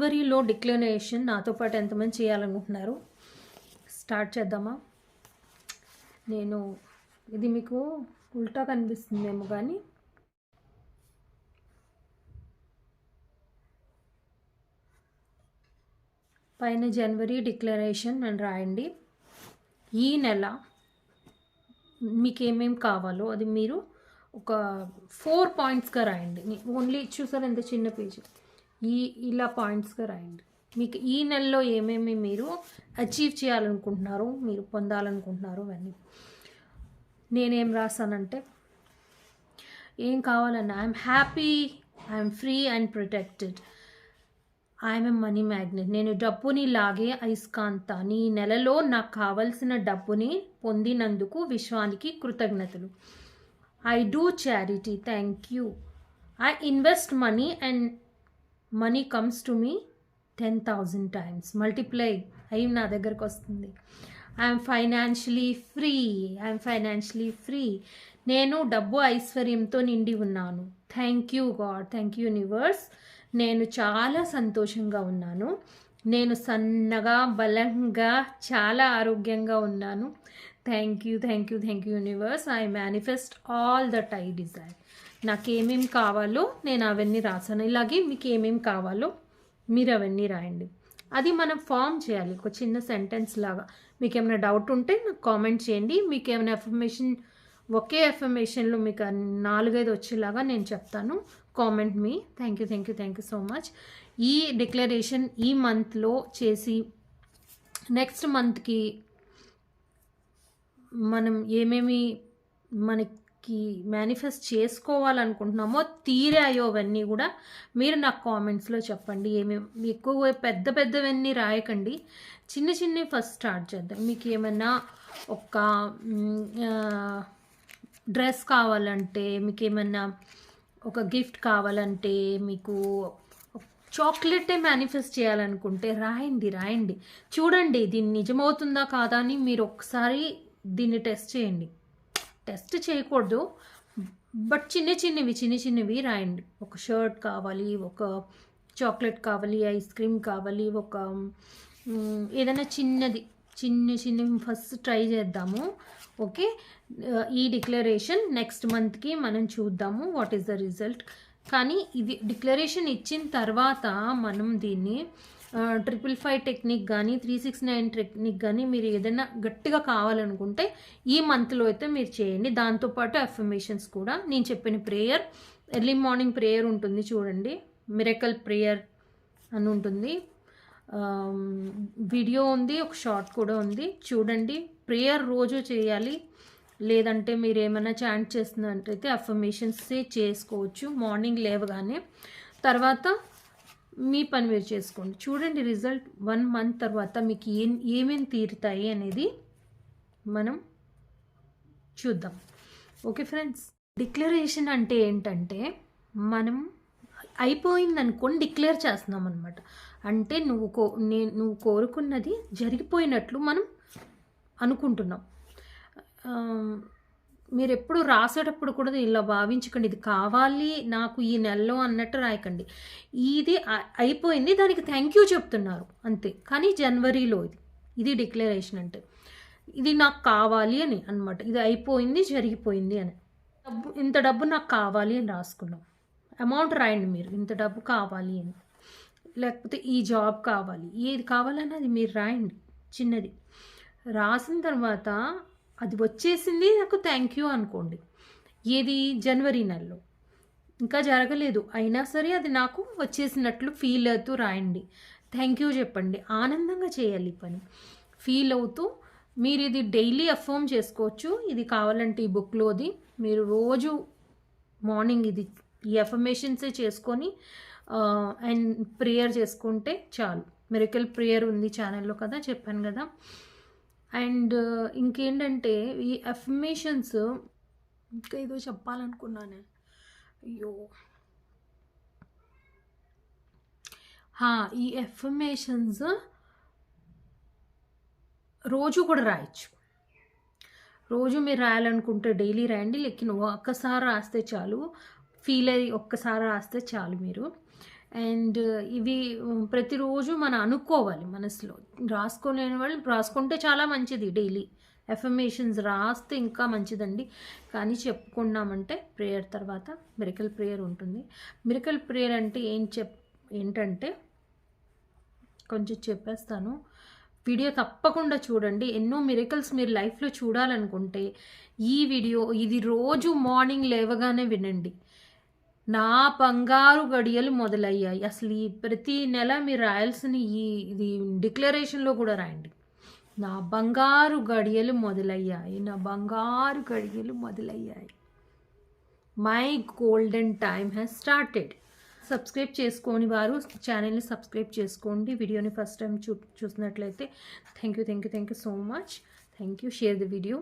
జనవరిలో డిక్లరేషన్ నాతో పాటు ఎంతమంది చేయాలనుకుంటున్నారు? స్టార్ట్ చేద్దామా? నేను ఇది మీకు ఉల్టా కనిపిస్తుందేమో కానీ. పైన జనవరి డిక్లరేషన్ అని రాయండి. ఈ నెల మీకు ఏమేమి కావాలో అది మీరు ఒక ఫోర్ పాయింట్స్గా రాయండి. ఓన్లీ చూసారు ఎంత చిన్న పేజ్? ఈ ఇలా పాయింట్స్గా రాయండి. మీకు ఈ నెలలో ఏమేమి మీరు అచీవ్ చేయాలనుకుంటున్నారు మీరు పొందాలనుకుంటున్నారు అవన్నీ నేనేం రాసానంటే ఏం కావాలన్నా I'm happy I'm free and protected I'm a money magnet నేను డబ్బుని లాగే అయస్కాంతాన్ని ఈ నెలలో నాకు కావలసిన డబ్బుని పొందినందుకు విశ్వానికి కృతజ్ఞతలు. I do charity thank you I invest money and money comes to me ten thousand times multiply అయి నా దగ్గరకు వస్తుంది. I'm financially free I'm financially free నేను డబ్బు ఐశ్వర్యంతో నిండి ఉన్నాను. Thank you God thank you universe నేను చాలా సంతోషంగా ఉన్నాను. నేను సన్నగా బలంగా చాలా ఆరోగ్యంగా ఉన్నాను. Thank you thank you thank you universe I manifest all that I desire నాకేమేమి కావాలో నేను అవన్నీ రాసాను ఇలాగే మీకు ఏమేమి కావాలో మీరు అవన్నీ రాయండి. అది మనం ఫామ్ చేయాలి. ఒక చిన్న సెంటెన్స్ లాగా. మీకు ఏమైనా డౌట్ ఉంటే నాకు కామెంట్ చేయండి. మీకు ఏమైనా ఎఫర్మేషన్ ఒకే ఎఫర్మేషన్లో మీకు నాలుగైదు వచ్చేలాగా నేను చెప్తాను. Comment me. Thank you thank you thank you so much ఈ డిక్లరేషన్ ఈ మంత్లో చేసి నెక్స్ట్ మంత్కి మనం ఏమేమి మనకి కి మేనిఫెస్ట్ చేసుకోవాలనుకుంటున్నామో తీరాయో అవన్నీ కూడా మీరు నాకు కామెంట్స్లో చెప్పండి. ఏమేమి ఎక్కువ పెద్ద పెద్దవన్నీ రాయకండి. చిన్న చిన్నవి ఫస్ట్ స్టార్ట్ చేద్దాం. మీకు ఏమైనా ఒక డ్రెస్ కావాలంటే మీకు ఏమైనా ఒక గిఫ్ట్ కావాలంటే మీకు చాక్లెటే మేనిఫెస్ట్ చేయాలనుకుంటే రాయండి రాయండి. చూడండి దీన్ని నిజమవుతుందా కాదా అని మీరు ఒకసారి దీన్ని టెస్ట్ చేయండి. టెస్ట్ చేయకూడదు. బట్ చిన్న చిన్నవి చిన్న చిన్నవి రాయండి. ఒక షర్ట్ కావాలి ఒక చాక్లెట్ కావాలి ఐస్ క్రీమ్ కావాలి ఒక ఏదైనా చిన్నది చిన్న చిన్నవి ఫస్ట్ ట్రై చేద్దాము. ఓకే? ఈ డిక్లరేషన్ నెక్స్ట్ మంత్కి మనం చూద్దాము వాట్ ఈస్ ద రిజల్ట్. కానీ ఇది డిక్లరేషన్ ఇచ్చిన తర్వాత మనం దీన్ని ట్రిపుల్ ఫైవ్ టెక్నిక్ కానీ త్రీ సిక్స్ నైన్ టెక్నిక్ కానీ మీరు ఏదైనా గట్టిగా కావాలనుకుంటే ఈ మంత్లో అయితే మీరు చేయండి. దాంతోపాటు అఫర్మేషన్స్ కూడా. నేను చెప్పిన ప్రేయర్ ఎర్లీ మార్నింగ్ ప్రేయర్ ఉంటుంది చూడండి. మిరకల్ ప్రేయర్ అని ఉంటుంది. వీడియో ఉంది ఒక షార్ట్ కూడా ఉంది. చూడండి ప్రేయర్ రోజు చేయాలి. లేదంటే మీరు ఏమైనా చాంట్ చేస్తున్నట్టయితే అఫర్మేషన్సే చేసుకోవచ్చు. మార్నింగ్ లేవగానే. తర్వాత మీ పని మీరు చేసుకోండి. చూడండి రిజల్ట్ వన్ మంత్ తర్వాత మీకు ఏం ఏమేమి తీరుతాయి అనేది మనం చూద్దాం. ఓకే ఫ్రెండ్స్ డిక్లరేషన్ అంటే ఏంటంటే మనం అయిపోయింది అనుకొని డిక్లేర్ చేస్తున్నాం అనమాట అంటే నువ్వు కో నేను నువ్వు కోరుకున్నది జరిగిపోయినట్లు మనం అనుకుంటున్నాం. మీరు ఎప్పుడు రాసేటప్పుడు కూడా ఇలా భావించకండి. ఇది కావాలి నాకు ఈ నెలలో అన్నట్టు రాయకండి. ఇది అయిపోయింది దానికి థ్యాంక్ యూ చెప్తున్నారు. అంతే. కానీ జనవరిలో ఇది. ఇది డిక్లరేషన్ అంటే. ఇది నాకు కావాలి అని అన్నమాట. ఇది అయిపోయింది జరిగిపోయింది అని. డబ్బు ఇంత డబ్బు నాకు కావాలి అని రాసుకున్నాం. అమౌంట్ రాయండి మీరు. ఇంత డబ్బు కావాలి అని. లేకపోతే ఈ జాబ్ కావాలి. ఏది కావాలని అది మీరు రాయండి. చిన్నది. రాసిన తర్వాత అది వచ్చేసింది నాకు థ్యాంక్ యూ అనుకోండి. ఏది? జనవరి నెలలో. ఇంకా జరగలేదు. అయినా సరే అది నాకు వచ్చేసినట్లు ఫీల్ అవుతూ రాయండి. థ్యాంక్ యూ చెప్పండి. ఆనందంగా చేయాలి ఈ పని. ఫీల్ అవుతూ మీరు ఇది డైలీ అఫర్మ్ చేసుకోవచ్చు. ఇది కావాలంటే ఈ బుక్లోది మీరు రోజు మార్నింగ్ ఇది ఈ అఫర్మేషన్సే చేసుకొని అండ్ ప్రేయర్ చేసుకుంటే చాలు. మెరికల్ ప్రేయర్ ఉంది ఛానల్లో కదా చెప్పాను కదా. అండ్ ఇంకేంటంటే ఈ అఫర్మేషన్స్ ఇంకా ఏదో చెప్పాలనుకున్నానే. అయ్యో. ఈ ఎఫర్మేషన్స్ రోజు కూడా రాయొచ్చు. రోజు మీరు రాయాలనుకుంటే డైలీ రాయండి లేకిన్ ఒక్కసారి రాస్తే చాలు. ఫీల్ అయ్యి ఒక్కసారి రాస్తే చాలు మీరు. అండ్ ఇవి ప్రతిరోజు మనం అనుకోవాలి మనసులో. రాసుకోలేని వాళ్ళు రాసుకుంటే చాలా మంచిది డైలీ. ఎఫర్మేషన్స్ రాస్తే ఇంకా మంచిదండి. కానీ చెప్పుకున్నామంటే ప్రేయర్ తర్వాత మిరకల్ ప్రేయర్ ఉంటుంది. మిరకల్ ప్రేయర్ అంటే ఏం చెప్ ఏంటంటే కొంచెం చెప్పేస్తాను. వీడియో తప్పకుండా చూడండి. ఎన్నో మిరకల్స్ మీరు లైఫ్లో చూడాలనుకుంటే ఈ వీడియో ఇది రోజు మార్నింగ్ లేవగానే వినండి. నా బంగారు గడియలు మొదలయ్యాయి. అసలు ఈ ప్రతి నెల మీరు రాయాల్సిన ఈ ఇది డిక్లరేషన్లో కూడా రాయండి. నా బంగారు గడియలు మొదలయ్యాయి. నా బంగారు గడియలు మొదలయ్యాయి. My golden time has started. Subscribe చేసుకోని వారు ఛానల్ని సబ్స్క్రైబ్ చేసుకోండి. వీడియోని ఫస్ట్ టైం చూ చూసినట్లయితే thank you thank you thank you so much. Thank you share the video.